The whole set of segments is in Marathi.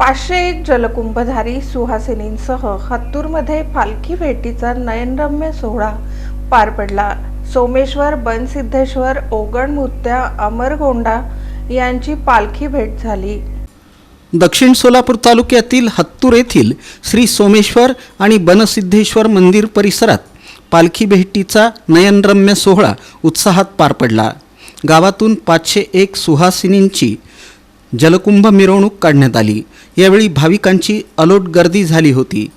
पाचशे एक जलकुंभधारी सुहासिनींसह हत्तूरमध्ये पालखी भेटीचा नयनरम्य सोहळा पार पडला. सोमेश्वर बनसिद्धेश्वर ओगण मुत्या अमरगोंडा यांची पालखी भेट झाली. दक्षिण सोलापूर तालुक्यातील हत्तूर येथील श्री सोमेश्वर आणि बनसिद्धेश्वर मंदिर परिसरात पालखी भेटीचा नयनरम्य सोहळा उत्साहात पार पडला. गावातून पाचशे एक सुहासिनींची जलकुंभ मिरवणूक काढण्यात आली. यावेळी भाविकांची अलोट गर्दी झाली होती.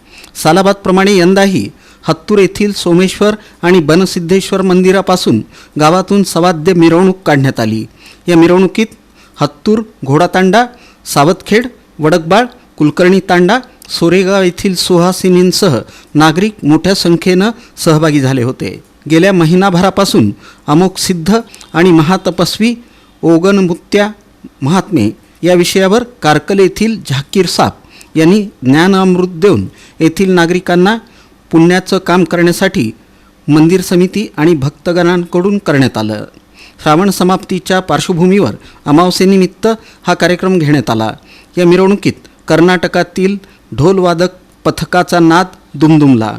सालाबादप्रमाणे यंदाही हत्तूर येथील सोमेश्वर आणि बनसिद्धेश्वर मंदिरापासून गावातून सवाद्य मिरवणूक काढण्यात आली. या मिरवणुकीत हत्तूर घोडातांडा सावतखेड वडकबाळ कुलकर्णी तांडा सोरेगाव येथील सुहासिनींसह नागरिक मोठ्या संख्येनं सहभागी झाले होते. गेल्या महिनाभरापासून अमोक सिद्ध आणि महातपस्वी ओगनमुत्या महात्मे या विषयावर कारकल येथील झाकीर साप यांनी ज्ञानामृत देऊन येथील नागरिकांना पुण्याचं काम करण्यासाठी मंदिर समिती आणि भक्तगणांकडून करण्यात आलं. श्रावण समाप्तीच्या पार्श्वभूमीवर अमावस्येनिमित्त हा कार्यक्रम घेण्यात आला. या मिरवणुकीत कर्नाटकातील ढोलवादक पथकाचा नाद दुमदुमला.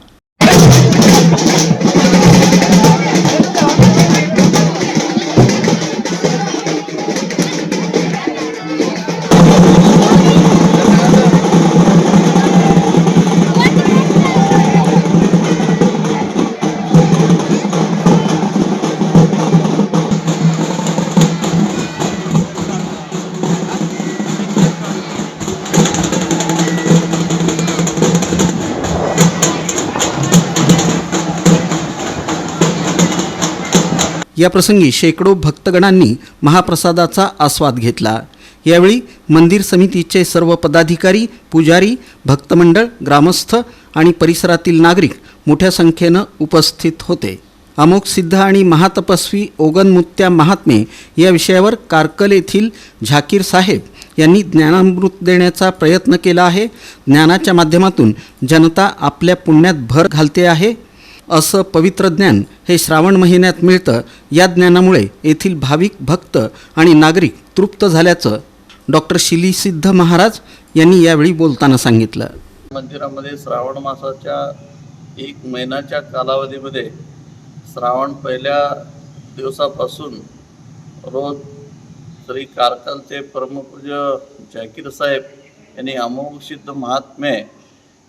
याप्रसंगी शेकडो भक्तगणांनी महाप्रसादाचा आस्वाद घेतला. यावेळी मंदिर समितीचे सर्व पदाधिकारी पुजारी भक्तमंडळ ग्रामस्थ आणि परिसरातील नागरिक मोठ्या संख्येनं उपस्थित होते. अमोक सिद्ध आणि महातपस्वी ओगनमुत्या महात्मे या विषयावर कारकल येथील झाकीर साहेब यांनी ज्ञानामृत देण्याचा प्रयत्न केला आहे. ज्ञानाच्या माध्यमातून जनता आपल्या पुण्यात भर घालते आहे. असं पवित्र ज्ञान हे श्रावण महिन्यात मिळतं. या ज्ञानामुळे येथील भाविक भक्त आणि नागरिक तृप्त झाल्याचं डॉक्टर शिलीसिद्ध महाराज यांनी यावेळी बोलताना सांगितलं. मंदिरामध्ये श्रावण मासाच्या एक महिन्याच्या कालावधीमध्ये श्रावण पहिल्या दिवसापासून रोज श्री कारकलचे परमपूज्य जाकीर साहेब यांनी अमोघ सिद्ध महात्मे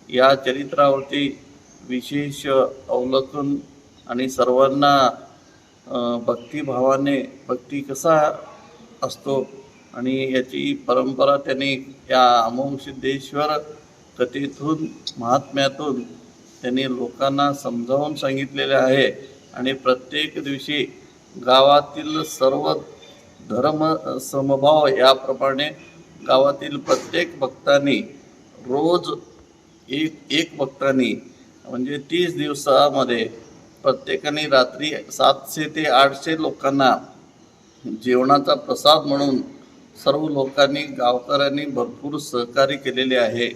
या चरित्रावरती विशेष अवलोकन आणि सर्वांना भक्तिभावाने भक्ती कसा असतो आणि याची परंपरा त्यांनी या अमोघ सिद्धेश्वर कथेतून महात्म्यातून त्यांनी लोकांना समजावून सांगितलेले आहे. आणि प्रत्येक दिवशी गावातील सर्व धर्म समभाव याप्रमाणे गावातील प्रत्येक भक्तांनी रोज एक एक भक्तांनी म्हणजे तीस दिवसामध्ये प्रत्येकाने रात्री सातशे ते आठशे लोकांना जेवणाचा प्रसाद म्हणून सर्व लोकांनी गावकऱ्यांनी भरपूर सहकार्य केलेले आहे.